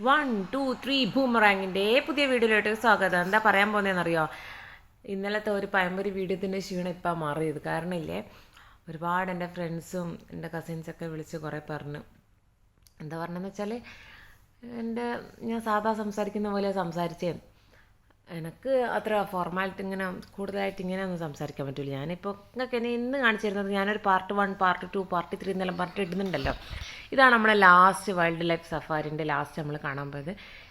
One two three ബൂമറാങ്ങിന്റെ പുതിയ വീഡിയോയിലോട്ട് സ്വാഗതം. എന്താ പറയാൻ പോകുന്നതെന്നറിയോ? ഇന്നലത്തെ ഒരു പഴംപൊരി വീഡിയോത്തിന്റെ ക്ഷീണം ഇപ്പം മാറിയത്. കാരണം ഇല്ലേ ഒരുപാട് എന്റെ ഫ്രണ്ട്സും എന്റെ കസിൻസൊക്കെ വിളിച്ച് കുറേ പറഞ്ഞു. എന്താ പറഞ്ഞതെന്ന് വെച്ചാൽ എന്റെ ഞാൻ സാധാ സംസാരിക്കുന്ന പോലെ സംസാരിച്ചേ. എനിക്ക് അത്ര ഫോർമാലിറ്റി ഇങ്ങനെ കൂടുതലായിട്ട് ഇങ്ങനെ ഒന്നും സംസാരിക്കാൻ പറ്റില്ല ഞാനിപ്പോൾ എന്നെ ഇന്ന് കാണിച്ചിരുന്നത് ഞാനൊരു part one part two part three എന്നെല്ലാം പറഞ്ഞിട്ട് ഇടുന്നുണ്ടല്ലോ. ഇതാണ് നമ്മുടെ ലാസ്റ്റ് വൈൽഡ് ലൈഫ് സഫാരിന്റെ ലാസ്റ്റ് നമ്മൾ കാണാൻ പോയത്.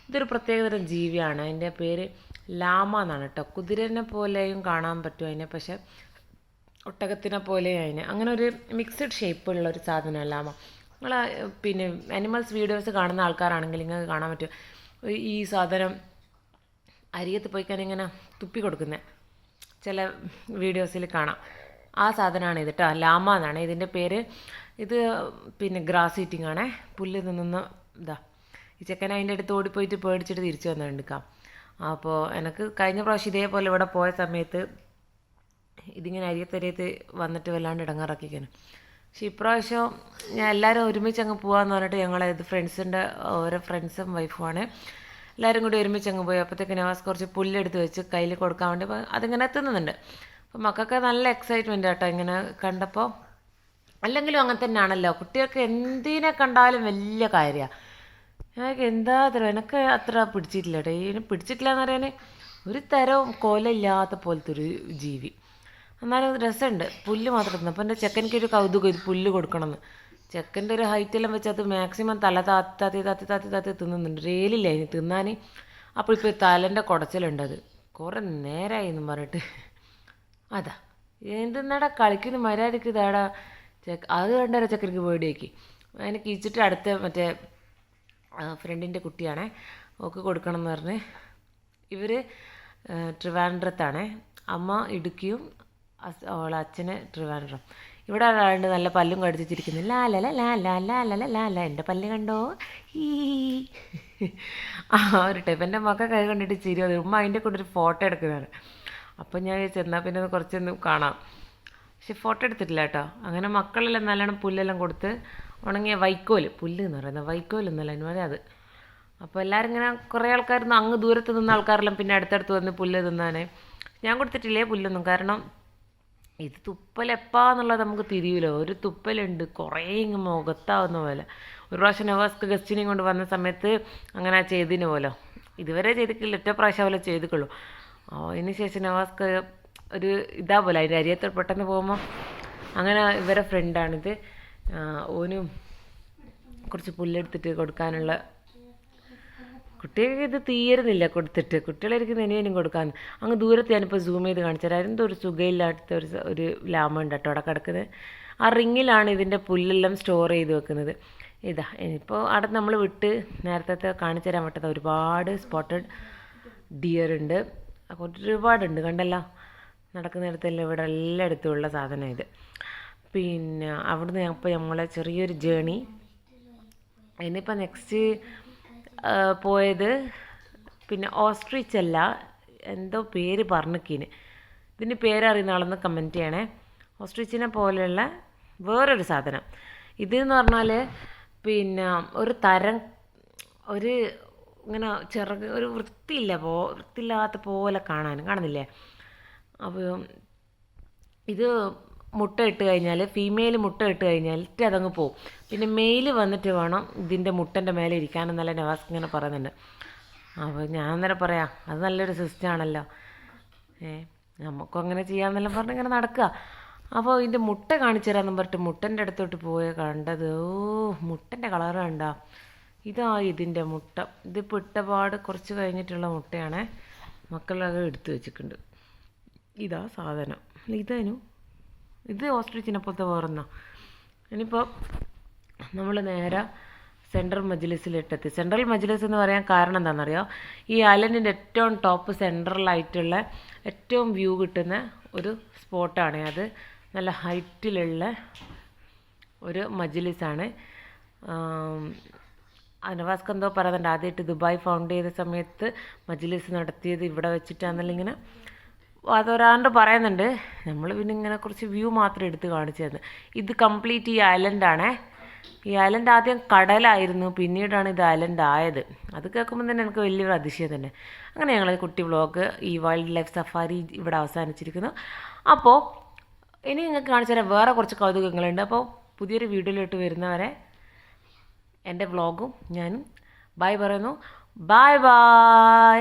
ഇതൊരു പ്രത്യേകതരം ജീവിയാണ്. അതിന്റെ പേര് ലാമ എന്നാണ് കേട്ടോ കുതിരനെ പോലെയും കാണാൻ പറ്റും അതിനെ പക്ഷേ ഒട്ടകത്തിനെ പോലെ അതിന്. അങ്ങനെ ഒരു മിക്സഡ് ഷേപ്പുള്ള ഒരു സാധനം ലാമ. നിങ്ങൾ പിന്നെ അനിമൽസ് വീഡിയോസ് കാണുന്ന ആൾക്കാരാണെങ്കിൽ നിങ്ങൾക്ക് കാണാൻ പറ്റും. ഈ സാധനം അരിയത്ത് പോയി കഴിഞ്ഞാൽ ഇങ്ങനെ തുപ്പി കൊടുക്കുന്നത് ചില വീഡിയോസിൽ കാണാം. ആ സാധനമാണ് ഇത് കേട്ടോ ലാമ എന്നാണ്. ഇതിന്റെ പേര് ഇത് പിന്നെ ഗ്രാസ് ഈറ്റിംഗ് ആണേ. പുല്ല് തിന്നുന്ന ഇതാ. ഈ ചെക്കൻ അതിന്റെ അടുത്ത് ഓടിപ്പോയിട്ട് പേടിച്ചിട്ട് തിരിച്ചു വന്നിട്ടുക്കാം അപ്പോൾ എനിക്ക് കഴിഞ്ഞ പ്രാവശ്യം ഇതേപോലെ ഇവിടെ പോയ സമയത്ത് ഇതിങ്ങനെ അരിയത്തരിയത്ത് വന്നിട്ട് വല്ലാണ്ട് ഇടങ്ങാറാക്കിക്കാണ് പക്ഷെ ഇപ്രാവശ്യം ഞാൻ എല്ലാവരും ഒരുമിച്ച് അങ്ങ് പോകാമെന്ന് പറഞ്ഞിട്ട് ഞങ്ങളെ ഇത് ഫ്രണ്ട്സിന്റെ ഓരോ ഫ്രണ്ട്സും വൈഫുമാണ് എല്ലാവരും കൂടി ഒരുമിച്ച് അങ്ങ് പോയി. അപ്പോഴത്തേക്ക് നവാസ് കുറച്ച് പുല്ലെടുത്ത് വെച്ച് കയ്യിൽ കൊടുക്കാൻ വേണ്ടി അതിങ്ങനെ എത്തുന്നുണ്ട് അപ്പോൾ മക്കൾക്ക് നല്ല എക്സൈറ്റ്മെന്റ് കേട്ടോ ഇങ്ങനെ കണ്ടപ്പോൾ അല്ലെങ്കിലും അങ്ങനെ തന്നെയാണല്ലോ. കുട്ടികൾക്ക് എന്തിനെ കണ്ടാലും വലിയ കാര്യമാണ് എനിക്ക് എന്താ തരം എനിക്ക് അത്ര പിടിച്ചിട്ടില്ല കേട്ടോ ഇതിനെ പിടിച്ചിട്ടില്ല എന്ന് പറയാൻ ഒരു തരവും കൊലയില്ലാത്ത പോലത്തെ ഒരു ജീവി. എന്നാലും രസമുണ്ട് പുല്ല് മാത്രം തിന്നു. അപ്പോൾ എന്റെ ചെക്കനിക്ക് ഒരു കൗതുകം. ഇത് പുല്ല് കൊടുക്കണമെന്ന് ചെക്കന്റെ ഒരു ഹൈറ്റെല്ലാം വെച്ച് അത് മാക്സിമം തല താത്തി താത്തി താത്തി താത്തി താത്തി തിന്നുന്നുണ്ട്. റേലില്ല അതിന് തിന്നാൻ അപ്പോൾ ഇപ്പോൾ തലന്റെ കുടച്ചിലുണ്ട് അത്. കുറേ നേരമായി എന്നും പറഞ്ഞിട്ട്. അതാ. എന്തെന്നാടാ കളിക്കുന്ന? മര്യാദയ്ക്ക് ഇതാടാ. ചെക്ക് അത് കണ്ടൊരു ചെക്കനിക്ക് പേടിയാക്കി അതിനെ കീച്ചിട്ട് അടുത്ത മറ്റേ ഫ്രണ്ടിന്റെ കുട്ടിയാണേ ഓക്ക് കൊടുക്കണം എന്ന് പറഞ്ഞ് ഇവർ ട്രിവാൻഡ്രത്താണേ അമ്മ ഇടുക്കിയും അവളെ അച്ഛന് ട്രിവാൻഡ്രം ഇവിടെ ഒരാളുണ്ട് നല്ല പല്ലും കടിച്ചിരിക്കുന്നു ലാല ലാല ലാ ലാ ലാ ലാ ലാ ലാ ലാ എന്റെ പല്ല് കണ്ടോ ഈ ആ ഒരു ടൈപ്പ് എന്റെ മക്ക കൈ കണ്ടിട്ട് ചിരി അത് ഉമ്മ അതിന്റെ കൂടെ ഒരു ഫോട്ടോ എടുക്കുന്നതാണ് അപ്പം ഞാൻ ചെന്നാൽ പിന്നെ കുറച്ചൊന്നും കാണാം പക്ഷെ ഫോട്ടോ എടുത്തിട്ടില്ല കേട്ടോ. അങ്ങനെ മക്കളെല്ലാം നല്ലോണം പുല്ലെല്ലാം കൊടുത്ത് ഉണങ്ങിയ വൈക്കോൽ പുല്ല് എന്ന് പറയുന്നത് വൈക്കോൽ എന്നല്ല അതിന് പറയാം അത്. അപ്പോൾ എല്ലാവരും ഇങ്ങനെ കുറേ ആൾക്കാർ അങ്ങ് ദൂരത്ത് നിന്ന ആൾക്കാരെല്ലാം പിന്നെ അടുത്തടുത്ത് വന്ന് പുല്ല് തിന്നാനേ. ഞാൻ കൊടുത്തിട്ടില്ലേ പുല്ലൊന്നും? കാരണം ഇത് തുപ്പലെപ്പാന്നുള്ളത് നമുക്ക് തിരിയില്ല ഒരു തുപ്പലുണ്ട് കുറേ ഇങ്ങ് മുഖത്താവുന്ന പോലെ. ഒരു പ്രാവശ്യം നവാസ്ക്ക് ഗസ്റ്റിനെയും കൊണ്ട് വന്ന സമയത്ത് അങ്ങനെ ചെയ്തിന് പോലോ. ഇതുവരെ ചെയ്തിട്ടില്ല. ഒറ്റ പ്രാവശ്യം പോലെ ചെയ്തിട്ടുള്ളൂ. അതിന് ശേഷം നവാസ്ക്ക് ഒരു ഇതാ പോലെ അതിന്റെ അരിയത്തിൽ പെട്ടെന്ന് പോകുമ്പോൾ അങ്ങനെ ഇവരെ ഫ്രണ്ടാണിത് ഓനും കുറച്ച് പുല്ലെടുത്തിട്ട് കൊടുക്കാനുള്ള കുട്ടികൾക്ക് ഇത് തീരുന്നില്ല കൊടുത്തിട്ട്. കുട്ടികളായിരിക്കും ഇനിയും കൊടുക്കാൻ അങ്ങ് ദൂരത്ത് ഞാനിപ്പോൾ സൂം ചെയ്ത് കാണിച്ചുതരാം എന്തോ ഒരു സുഖയില്ലാത്ത ഒരു ഒരു ലാമ ഉണ്ട് കേട്ടോ അവിടെ കിടക്കുന്നത്. ആ റിങ്ങിലാണ് ഇതിന്റെ പുല്ലെല്ലാം സ്റ്റോർ ചെയ്ത് വെക്കുന്നത്. ഇതാ ഇനിയിപ്പോൾ അവിടെ നമ്മൾ വിട്ട് നേരത്തെ കാണിച്ചു തരാൻ പറ്റാത്ത ഒരുപാട് സ്പോട്ടഡ് ഡിയർ ഉണ്ട്. ഒരുപാടുണ്ട് കണ്ടല്ലോ. നടക്കുന്നിടത്തെല്ലാം ഇവിടെ എല്ലായിടത്തും ഉള്ള സാധനം ഇത്. പിന്നെ അവിടുന്ന് അപ്പോൾ നമ്മളെ ചെറിയൊരു ജേണി ഇനിയിപ്പോൾ നെക്സ്റ്റ് പോയത് പിന്നെ ഓസ്ട്രിച്ച് അല്ല. എന്തോ പേര് പറഞ്ഞിക്കിന്. ഇതിന്റെ പേരറിയുന്ന ആളൊന്ന് കമന്റ് ചെയ്യണേ. ഓസ്ട്രിച്ചിനെ പോലെയുള്ള വേറൊരു സാധനം. ഇതെന്ന് പറഞ്ഞാൽ പിന്നെ ഒരു തരം ഒരു ഇങ്ങനെ ചെറു ഒരു വൃത്തിയില്ല പോ വൃത്തിയില്ലാത്ത പോലെ കാണാൻ കാണുന്നില്ലേ? അപ്പോൾ ഇത് മുട്ട ഇട്ട് കഴിഞ്ഞാൽ ഫീമെയിൽ മുട്ട ഇട്ട് കഴിഞ്ഞാൽ അതങ്ങ് പോവും. പിന്നെ മെയിൽ വന്നിട്ട് വേണം ഇതിന്റെ മുട്ടന്റെ മേലെ ഇരിക്കാനെന്നല്ല നവാസ് ഇങ്ങനെ പറയുന്നുണ്ട്. അപ്പോൾ ഞാൻ അന്നേരം പറയാം അത് നല്ലൊരു സിസ്റ്റമാണല്ലോ ഏ നമുക്കും അങ്ങനെ ചെയ്യാമെന്നെല്ലാം പറഞ്ഞ് ഇങ്ങനെ നടക്കുക. അപ്പോൾ ഇതിന്റെ മുട്ട കാണിച്ചു പറഞ്ഞിട്ട് മുട്ടന്റെ അടുത്തോട്ട് പോയ കണ്ടത് ഓ മുട്ടന്റെ കളർ കണ്ട. ഇതാ ഇതിന്റെ മുട്ട. ഇതിപ്പോൾ ഇട്ടപാട് കുറച്ച് കഴിഞ്ഞിട്ടുള്ള മുട്ടയാണ്. മക്കളത് എടുത്തു വെച്ചിട്ടുണ്ട്. ഇതാ സാധനം. ഇതനു. ഇത് ഓസ്ട്രിച്ചിനെ പോലത്തെ വേറൊന്നോ. ഇനിയിപ്പോൾ നമ്മൾ നേരെ സെൻട്രൽ മജ്ലിസിലിട്ടെത്തി. സെൻട്രൽ മജ്ലിസ് എന്ന് പറയാൻ കാരണം എന്താണെന്നറിയോ? ഈ ഐലൻഡിന്റെ ഏറ്റവും ടോപ്പ് സെൻട്രലായിട്ടുള്ള ഏറ്റവും വ്യൂ കിട്ടുന്ന ഒരു സ്പോട്ടാണ്. അത് നല്ല ഹൈറ്റിലുള്ള ഒരു മജ്ലിസാണ്. അനവാസ് കന്തോ പറയുന്നുണ്ട്. ആദ്യമായിട്ട് ദുബായ് ഫൗണ്ട് ചെയ്ത സമയത്ത് മജ്ലിസ് നടത്തിയത് ഇവിടെ വെച്ചിട്ടാണെന്നല്ല ഇങ്ങനെ അതൊരാണ്ട് പറയുന്നുണ്ട്. നമ്മൾ പിന്നെ ഇങ്ങനെ കുറച്ച് വ്യൂ മാത്രം എടുത്ത് കാണിച്ചു ഇത് കംപ്ലീറ്റ് ഈ ഐലൻഡാണേ ഈ ഐലൻഡ് ആദ്യം കടലായിരുന്നു. പിന്നീടാണ് ഇത് ഐലൻഡ് ആയത്. അത് കേൾക്കുമ്പോൾ തന്നെ എനിക്ക് വലിയൊരു അതിശയം തന്നെ. അങ്ങനെ ഞങ്ങൾ കുട്ടി വ്ളോഗ് ഈ വൈൽഡ് ലൈഫ് സഫാരി ഇവിടെ അവസാനിച്ചിരിക്കുന്നു. അപ്പോൾ ഇനി നിങ്ങൾക്ക് കാണിച്ചു തരാം. വേറെ കുറച്ച് കൗതുകങ്ങളുണ്ട്. അപ്പോൾ പുതിയൊരു വീഡിയോയിലോട്ട് വരുന്നവരെ എന്റെ വ്ളോഗും ഞാനും ബൈ പറയുന്നു. Bye bye!